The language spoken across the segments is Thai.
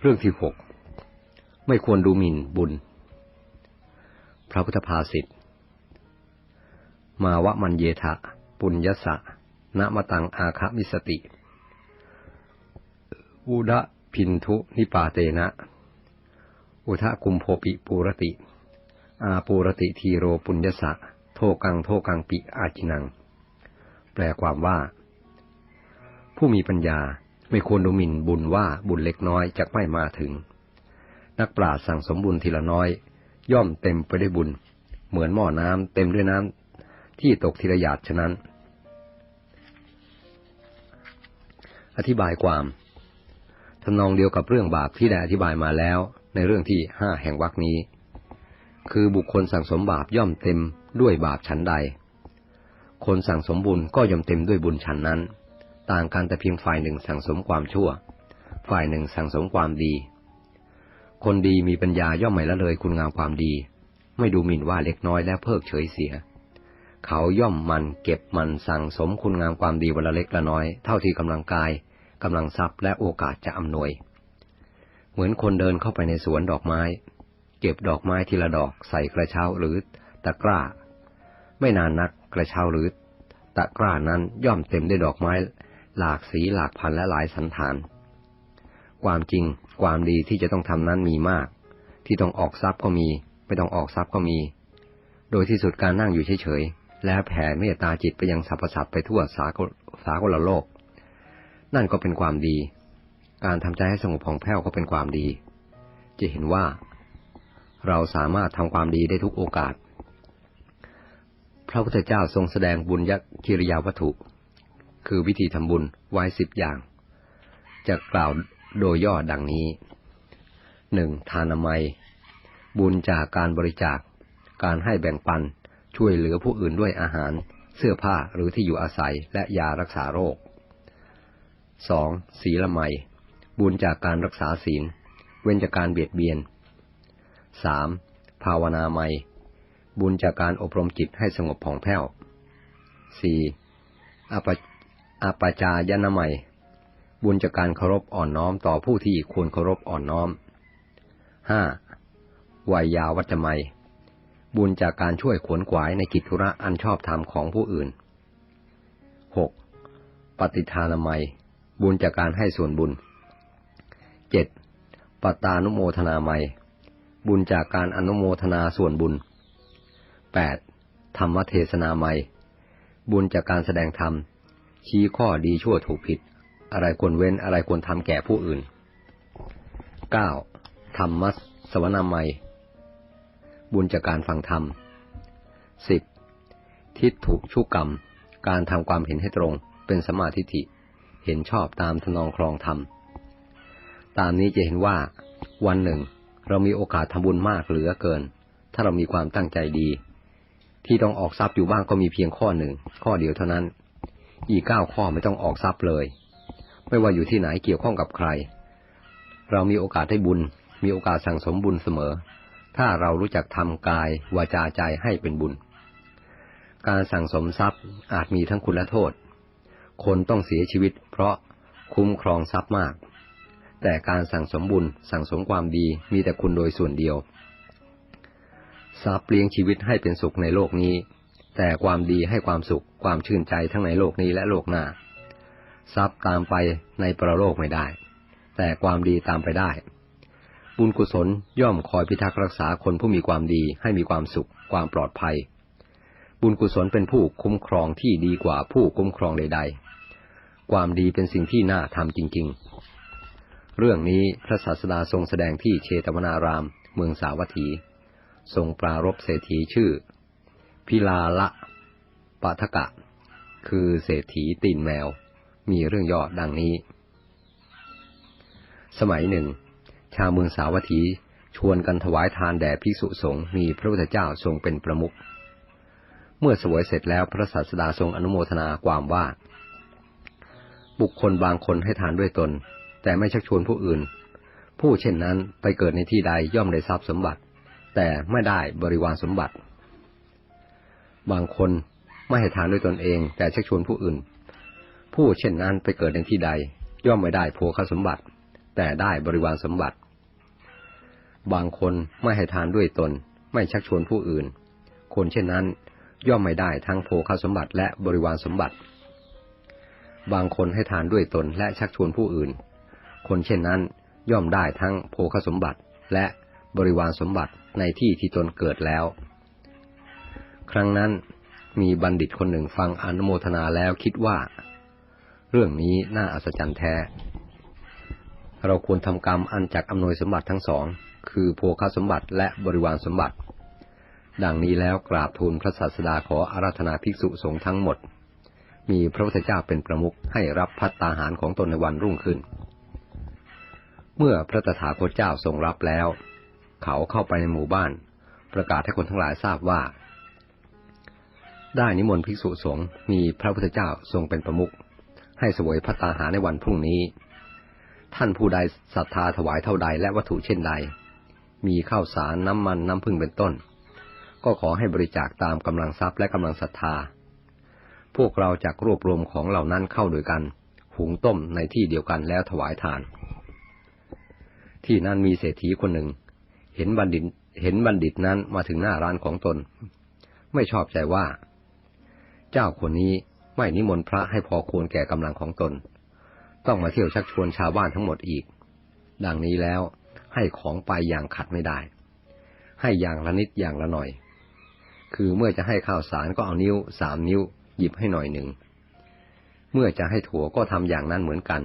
เรื่องที่หกไม่ควรดูหมิ่นบุญ พระพุทธภาษิตมาวะมันเยทะ ปุญญสะณมตังอาคะมิสติอุดะพินทุนิปาเตนะ อุทะกุมโพปิปูรติ อาปูรติทีโรปุญญสะ โทกังโทกังปิอาจินัง แปลความว่า ผู้มีปัญญา ไม่ควรดูหมิ่นบุญว่าบุญเล็กน้อยจะไม่มาถึง นักปราชญ์สั่งสมบุญทีละน้อย ย่อมเต็มไปด้วยบุญ เหมือนหม้อน้ำเต็มด้วยน้ำที่ตกทีละหยาดฉะนั้น อธิบายความทำนองเดียวกับเรื่องบาปที่ได้อธิบายมาแล้วในเรื่องที่ห้าแห่งวรรคนี้ คือบุคคลสั่งสมบาปย่อมเต็มด้วยบาปฉันใด คนสั่งสมบุญก็ย่อมเต็มด้วยบุญฉันนั้น ต่างกันแต่เพียงฝ่ายหนึ่งสั่งสมความชั่ว ฝ่ายหนึ่งสั่งสมความดี คนดีมีปัญญาย่อมไม่ละเลยคุณงามความดี ไม่ดูหมิ่นว่าเล็กน้อยและเพิกเฉยเสีย เขาย่อมมันเก็บมันสั่งสมคุณงามความดีวันละเล็กละน้อย เท่าที่กำลังกายกำลังทรัพย์และโอกาสจะอำนวย เหมือนคนเดินเข้าไปในสวนดอกไม้ เก็บดอกไม้ทีละดอกใส่กระเช้าหรือตะกร้า ไม่นานนักกระเช้าหรือตะกร้านั้นย่อมเต็มด้วยดอกไม้ หลากสีหลากพันและหลายสันฐาน ความจริงความดีที่จะต้องทำนั้นมีมาก ที่ต้องออกทรัพย์ก็มี ไม่ต้องออกทรัพย์ก็มี โดยที่สุดการนั่งอยู่เฉยๆ และแผ่เมตตาจิตไปยังสรรพสัตว์ไปทั่วสากสากลโลก นั่นก็เป็นความดี การทำใจให้สงบผ่องแผ้วก็เป็นความดี จะเห็นว่า เราสามารถทำความดีได้ทุกโอกาส พระพุทธเจ้าทรงแสดงบุญยกิริยาวัตถุ คือวิธีทำบุญไว้สิบอย่าง จะกล่าวโดยย่อดังนี้หนึ่งทานามัย บุญจากการบริจาค การให้แบ่งปัน ช่วยเหลือผู้อื่นด้วยอาหาร เสื้อผ้าหรือที่อยู่อาศัยและยารักษาโรคสองศีลไมบุญจากการรักษาศีล เว้นจากการเบียดเบียนสามภาวนาไมบุญจากการอบรมจิตให้สงบผ่องแผ้วสี่อป อาปาจายนามัย บุญจากการเคารพอ่อนน้อมต่อผู้ที่ควรเคารพอ่อนน้อมห้าวายาวัจไมยบุญจากการช่วยขวนขวายในกิจธุระอันชอบธรรมของผู้อื่นหกปฏิทานามัย บุญจากการให้ส่วนบุญเจ็ดปตานุโมทนาไมยบุญจากการอนุโมทนาส่วนบุญแปดธรรมเทศนาไมยบุญจากการแสดงธรรม ชี้ข้อดีชั่วถูกผิด อะไรควรเว้นอะไรควรทำแก่ผู้อื่น 9. ธรรมะสวนามัย บุญจากการฟังธรรม 10. ทิฏฐุชุกรรม การทำความเห็นให้ตรงเป็นสมาธิิเห็นชอบตามทนองครองธรรม ตามนี้จะเห็นว่า วันหนึ่ง เรามีโอกาสทำบุญมากเหลือเกิน ถ้าเรามีความตั้งใจดี ที่ต้องออกทรัพย์อยู่บ้างก็มีเพียงข้อหนึ่ง ข้อเดียวเท่านั้น อีกเก้าข้อไม่ต้องออกทรัพย์เลย ไม่ว่าอยู่ที่ไหนเกี่ยวข้องกับใคร เรามีโอกาสได้บุญ มีโอกาสสั่งสมบุญเสมอ ถ้าเรารู้จักทำกายวาจาใจให้เป็นบุญ การสั่งสมทรัพย์อาจมีทั้งคุณและโทษ คนต้องเสียชีวิต เพราะคุ้มครองทรัพย์มาก แต่การสั่งสมบุญสั่งสมความดีมีแต่คุณโดยส่วนเดียวทรัพย์เลี้ยงชีวิตให้เป็นสุขในโลกนี้ แต่ความดีให้ความสุขความชื่นใจทั้งในโลกนี้และโลกหน้า ทรัพย์ตามไปในประโลกไม่ได้ แต่ความดีตามไปได้ บุญกุศลย่อมคอยพิทักษ์รักษาคนผู้มีความดีให้มีความสุข ความปลอดภัย บุญกุศลเป็นผู้คุ้มครองที่ดีกว่าผู้คุ้มครองใด ๆ ความดีเป็นสิ่งที่น่าทำจริง ๆ เรื่องนี้พระศาสดาทรงแสดงที่เชตวนาราม เมืองสาวัตถี ทรงปรารบเศรษฐีชื่อ พิลาละปะทกะ คือเศรษฐีตีนแมว มีเรื่องย่อดังนี้ สมัยหนึ่ง ชาวเมืองสาวัตถีชวนกันถวายทานแด่ภิกษุสงฆ์มีพระพุทธเจ้าทรงเป็นประมุข เมื่อสวยเสร็จแล้วพระศาสดาทรงอนุโมทนาความว่า บุคคลบางคนให้ทานด้วยตน แต่ไม่ชักชวนผู้อื่น ผู้เช่นนั้นไปเกิดในที่ใดย่อมได้ทรัพย์สมบัติ แต่ไม่ได้บริวารสมบัติ บางคนไม่ให้ทานด้วยตนเอง แต่ชักชวนผู้อื่น ผู้เช่นนั้นไปเกิดในที่ใด ย่อมไม่ได้โภคสมบัติ แต่ได้บริวารสมบัติ บางคนไม่ให้ทานด้วยตน ไม่ชักชวนผู้อื่น คนเช่นนั้น ย่อมไม่ได้ทั้งโภคสมบัติและบริวารสมบัติ บางคนให้ทานด้วยตนและชักชวนผู้อื่น คนเช่นนั้นย่อมได้ทั้งโภคสมบัติและบริวารสมบัติในที่ที่ตนเกิดแล้ว ครั้งนั้นมีบัณฑิตคนหนึ่งฟังอนุโมทนาแล้วคิดว่า เรื่องนี้น่าอัศจรรย์แท้ เราควรทำกรรมอันจักอำนวยสมบัติทั้งสอง คือโภคสมบัติและบริวารสมบัติ ดังนี้แล้วกราบทูลพระศาสดาขออาราธนาภิกษุสงฆ์ทั้งหมด มีพระพุทธเจ้าเป็นประมุขให้รับพัตตาหารของตนในวันรุ่งขึ้น เมื่อพระตถาคตเจ้าทรงรับแล้ว เขาเข้าไปในหมู่บ้าน ประกาศให้คนทั้งหลายทราบว่า ได้นิมนต์ภิกษุสงฆ์มีพระพุทธเจ้าทรงเป็นประมุขให้สวยพัตตาหารในวันพรุ่งนี้ ท่านผู้ใดศรัทธาถวายเท่าใดและวัตถุเช่นใด มีข้าวสารน้ำมันน้ำพึ่งเป็นต้น ก็ขอให้บริจาคตามกำลังทรัพย์และกำลังศรัทธา พวกเราจากรวบรวมของเหล่านั้นเข้าโดยกัน หุงต้มในที่เดียวกันแล้วถวายทาน ที่นั่นมีเศรษฐีคนหนึ่ง เห็นบัณฑิตเห็นบัณฑิตนั้นมาถึงหน้าร้านของตน ไม่ชอบใจว่า เจ้าคนนี้ไม่นิมนต์พระให้พอควรแก่กำลังของตน ต้องมาเที่ยวชักชวนชาวบ้านทั้งหมดอีก ดังนี้แล้วให้ของไปอย่างขัดไม่ได้ ให้อย่างละนิดอย่างละหน่อย คือเมื่อจะให้ข้าวสารก็เอานิ้วสามนิ้ว หยิบให้หน่อยหนึ่ง เมื่อจะให้ถั่วก็ทำอย่างนั้นเหมือนกัน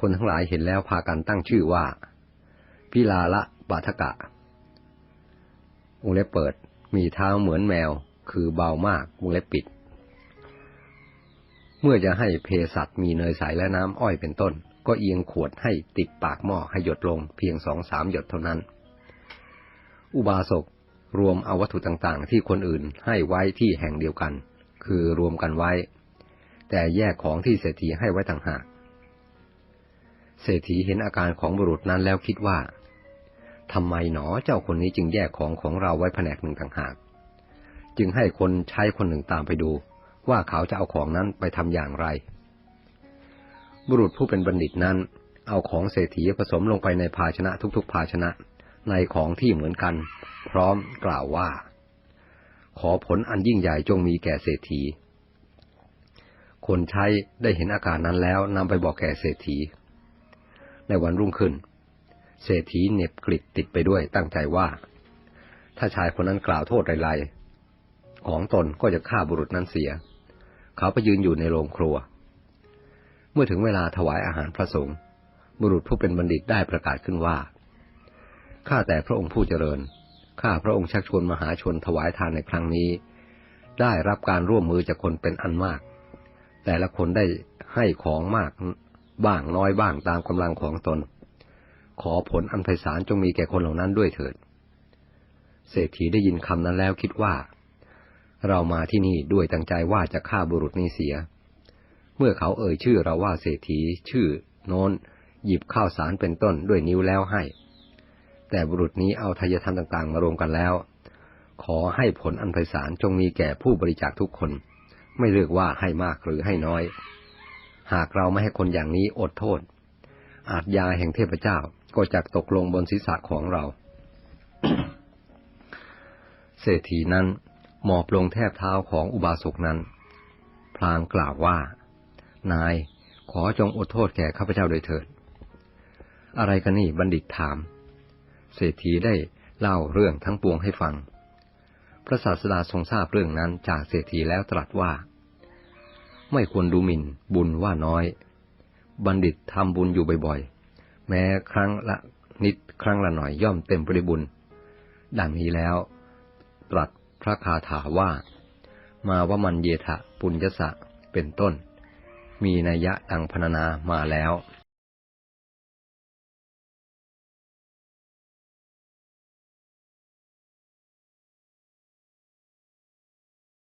คนทั้งหลายเห็นแล้วพากันตั้งชื่อว่า พิลาละบาทกะวงเล็บเปิดมีเท้าเหมือนแมว คือเบามากวงเล็บปิด เมื่อจะให้เพสัตมีเนยใสและน้ำอ้อยเป็นต้น ก็เอียงขวดให้ติดปากหม้อให้หยดลงเพียงสองสามหยดเท่านั้น อุบาสกรวมเอาวัตถุต่างๆ ที่คนอื่นให้ไว้ที่แห่งเดียวกัน คือรวมกันไว้ แต่แยกของที่เศรษฐีให้ไว้ต่างหาก เศรษฐีเห็นอาการของบุรุษนั้นแล้วคิดว่าทำไมหนอเจ้าคนนี้จึงแยกของของเราไว้แผนกหนึ่งต่างหาก จึงให้คนใช้คนหนึ่งตามไปดู ว่าเขาจะเอาของนั้นไปทำอย่างไร บุรุษผู้เป็นบัณฑิตนั้น เอาของเศรษฐีผสมลงไปในภาชนะทุกๆ ภาชนะในของที่เหมือนกัน พร้อมกล่าวว่า ขอผลอันยิ่งใหญ่จงมีแก่เศรษฐี คนใช้ได้เห็นอาการนั้นแล้วนำไปบอกแก่เศรษฐี ในวันรุ่งขึ้น เศรษฐีเน็บกลิดติดไปด้วยตั้งใจว่า ถ้าชายคนนั้นกล่าวโทษไร ของตนก็จะฆ่าบุรุษนั้นเสีย เขาไปยืนอยู่ในโรงครัว เมื่อถึงเวลาถวายอาหารพระสงฆ์บุรุษผู้เป็นบัณฑิตได้ประกาศขึ้นว่า ข้าแต่พระองค์ผู้เจริญ ข้าพระองค์ชักชวนมหาชนถวายทานในครั้งนี้ ได้รับการร่วมมือจากคนเป็นอันมาก แต่ละคนได้ให้ของมากบ้างน้อยบ้างตามกำลังของตน ขอผลอันไพศาลจงมีแก่คนเหล่านั้นด้วยเถิด เศรษฐีได้ยินคำนั้นแล้วคิดว่า เรามาที่นี่ด้วยตั้งใจว่าจะฆ่าบุรุษนี้เสีย เมื่อเขาเอ่ยชื่อเราว่าเศรษฐีชื่อ โน้น หยิบข้าวสารเป็นต้นด้วยนิ้วแล้วให้ แต่บุรุษนี้เอาทายธรรมต่างๆ มารวมกันแล้ว ขอให้ผลอันไพศาลจงมีแก่ผู้บริจาคทุกคน ไม่เลือกว่าให้มากหรือให้น้อย หากเราไม่ให้คนอย่างนี้อดโทษ อาจยาแห่งเทพเจ้าก็จะตกลงบนศีรษะของเรา เศรษฐีนั้น หมอบลงแทบเท้าของอุบาสกนั้น พลางกล่าวว่า นายขอจงอดโทษแก่ข้าพเจ้าโดยเถิด อะไรกันนี่บัณฑิตถาม เศรษฐีได้เล่าเรื่องทั้งปวงให้ฟัง พระศาสดาทรงทราบเรื่องนั้นจากเศรษฐีแล้วตรัสว่า ไม่ควรดูหมิ่นบุญว่าน้อย บัณฑิตทำบุญอยู่บ่อยๆ แม้ครั้งละนิดครั้งละหน่อยย่อมเต็มบริบุญ ดังนี้แล้ว ตรัส ระคาถาว่า มาวมันเยทะปุญญสะเป็นต้น มีนัยยะดังพรรณนามาแล้ว